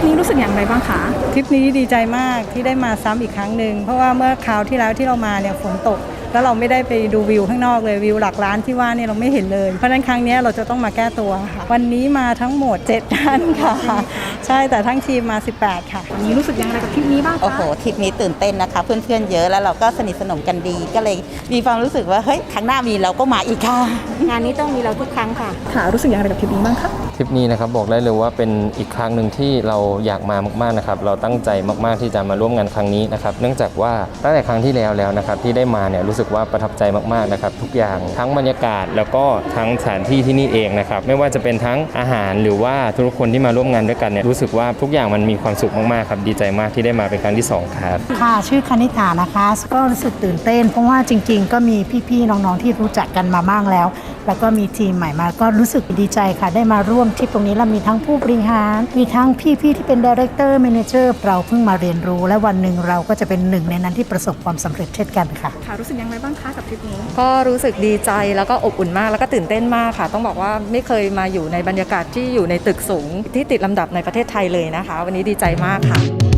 ทริปนี้รู้สึกอย่างไรบ้างคะ ทริปนี้ดีใจมากที่ได้มาซ้ำอีกครั้งหนึ่งเพราะว่าเมื่อคราวที่แล้วที่เรามาเนี่ยฝนตก แล้วเราไม่ได้ไปดูวิวข้างนอกเลยวิวหลักล้านที่ว่าเนี่ยเราไม่เห็นเลย เพราะฉะนั้นครั้งเนี้ยเราจะต้องมาแก้ตัวค่ะ วันนี้มาทั้งหมด 7 ท่านค่ะ ใช่แต่ทั้งทีมมา 18 ค่ะ วันนี้รู้สึกอย่างไรกับทริปนี้บ้างคะ โอ้โหทริปนี้ตื่นเต้นนะคะ เพื่อนๆเยอะแล้วเราก็สนิทสนมกันดี ก็เลยมีความรู้สึกว่าเฮ้ยครั้งหน้ามีเราก็มาอีกค่ะ งานนี้ต้องมีเราทุกครั้งค่ะ ค่ะ รู้สึกอย่างไรกับทริปนี้บ้างคะ ทริปนี้นะครับบอกได้เลยว่าเป็นอีกครั้งหนึ่งที่เราอยากมามากๆนะครับเราตั้งใจมากๆที่จะมาร่วมงานครั้งนี้นะครับเนื่องจากว่าตั้งแต่ครั้งที่แล้วแล้วนะครับที่ได้มาเนี่ยรู้สึกว่าประทับใจมากๆนะครับทุกอย่างทั้งบรรยากาศแล้วก็ทั้งสถานที่ที่นี่เองนะครับไม่ว่าจะเป็นทั้งอาหารหรือว่าทุกคนที่มาร่วมงานด้วยกันเนี่ยรู้สึกว่าทุกอย่างมันมีความสุขมากๆครับดีใจมากที่ได้มาเป็นครั้งที่สองครับ ค่ะ ชื่อคณิ t านะคะ ก็รู้สึกตื่นเต้น เพราะว่าจริง ๆ ก็มีพี่ๆน้องๆที่รู้จักกันมาบ้างแล้ว แล้วก็มีทีมใหม่มาก็รู้สึกดีใจค่ะได้มาร่วมทริปตรงนี้แล้วมีทั้งผู้บริหาร มีทั้งพี่ๆที่เป็นดีเรคเตอร์แมเนเจอร์เราเพิ่งมาเรียนรู้ และวันหนึ่งเราก็จะเป็นหนึ่งในนั้นที่ประสบความสำเร็จเช่นกันค่ะค่ะรู้สึกอย่างไรบ้างคะกับทริปนี้ก็รู้สึกดีใจแล้วก็อบอุ่นมากแล้วก็ตื่นเต้นมากค่ะ ต้องบอกว่าไม่เคยมาอยู่ในบรรยากาศที่อยู่ในตึกสูง ที่ติดลำดับในประเทศไทยเลยนะคะ วันนี้ดีใจมากค่ะ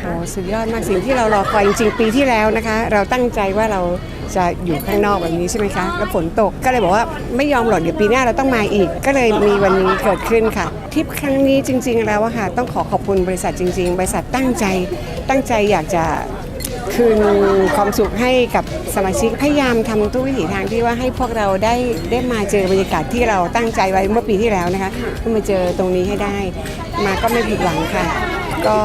คะโอ้สุดยอดมากสิ่งที่เรารอคอยจริงๆปีที่แล้วนะคะ เราตั้งใจว่าเราจะอยู่ข้างนอกแบบนี้ใช่ไหมคะแล้วฝนตกก็เลยบอกว่าไม่ยอมหรอกเดี๋ยวปีหน้าเราต้องมาอีก ก็เลยมีวันนี้เกิดขึ้นค่ะทริปครั้งนี้จริง ๆ แล้วอะค่ะต้องขอขอบคุณบริษัทจริง ๆ บริษัทตั้งใจตั้งใจอยากจะคืนความสุขให้กับสมาชิกพยายามทำทุกวิถีทางที่ว่าให้พวกเราได้ได้มาเจอบรรยากาศที่เราตั้งใจไว้เมื่อปีที่แล้วนะคะเพื่อมาเจอตรงนี้ให้ได้ มาก็ไม่ผิดหวังค่ะ ก็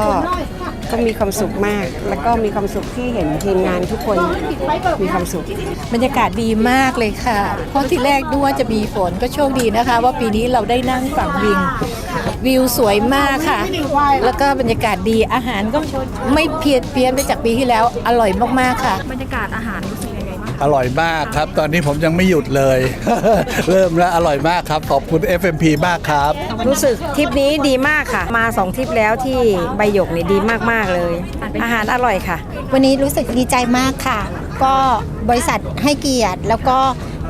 ก็มีความสุขมาก แล้วก็มีความสุขที่เห็นทีมงานทุกคนมีความสุข บรรยากาศดีมากเลยค่ะ เพราะที่แรกดูว่าจะมีฝนก็โชคดีนะคะ ว่าปีนี้เราได้นั่งฝั่งวิงวิวสวยมากค่ะ แล้วก็บรรยากาศดีอาหารก็ไม่เพี้ยนเพี้ยนไปจากปีที่แล้วอร่อยมากๆค่ะ บรรยากาศอาหารรู้ อร่อยมากครับ ตอนนี้ผมยังไม่หยุดเลย เริ่มแล้วอร่อยมากครับ ขอบคุณ FMP มากครับ รู้สึกทริปนี้ดีมากค่ะ มาสองทริปแล้วที่ใบหยกนี่ดีมากๆเลย อาหารอร่อยค่ะ วันนี้รู้สึกดีใจมากค่ะ ก็บริษัทให้เกียรติแล้วก็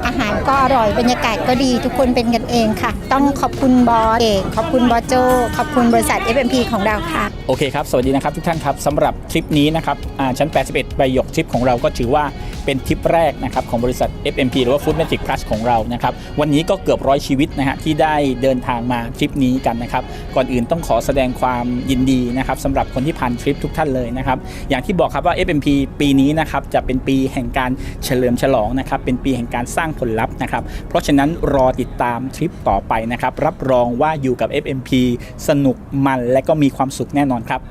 อาหารก็อร่อยบรรยากาศก็ดีทุกคนเป็นกันเองค่ะ ต้องขอบคุณบอสเอกขอบคุณบอสโจ ขอบคุณบริษัท FMP ของเราค่ะ โอเคครับ สวัสดีนะครับทุกท่านครับสำหรับทริปนี้นะครับอ่าชั้น 81 ใบหยกทริปของเราก็ถือว่าเป็นทริปแรกนะครับของบริษัท FMP หรือว่า Food Magic Plus ของเรานะครับวันนี้ก็เกือบร้อยชีวิตนะฮะที่ได้เดินทางมาทริปนี้กันนะครับก่อนอื่นต้องขอแสดงความยินดีนะครับสำหรับคนที่ผ่านทริปทุกท่านเลยนะครับอย่างที่บอกครับว่า FMP ปีนี้นะครับจะเป็นปีแห่งการเฉลิมฉลองนะครับเป็นปีแห่งการสร้างผลลัพธ์นะครับเพราะฉะนั้นรอติดตามทริปต่อไปนะครับรับรองว่าอยู่กับ FMP สนุกมันและก็มีความสุขแน่นอนครับ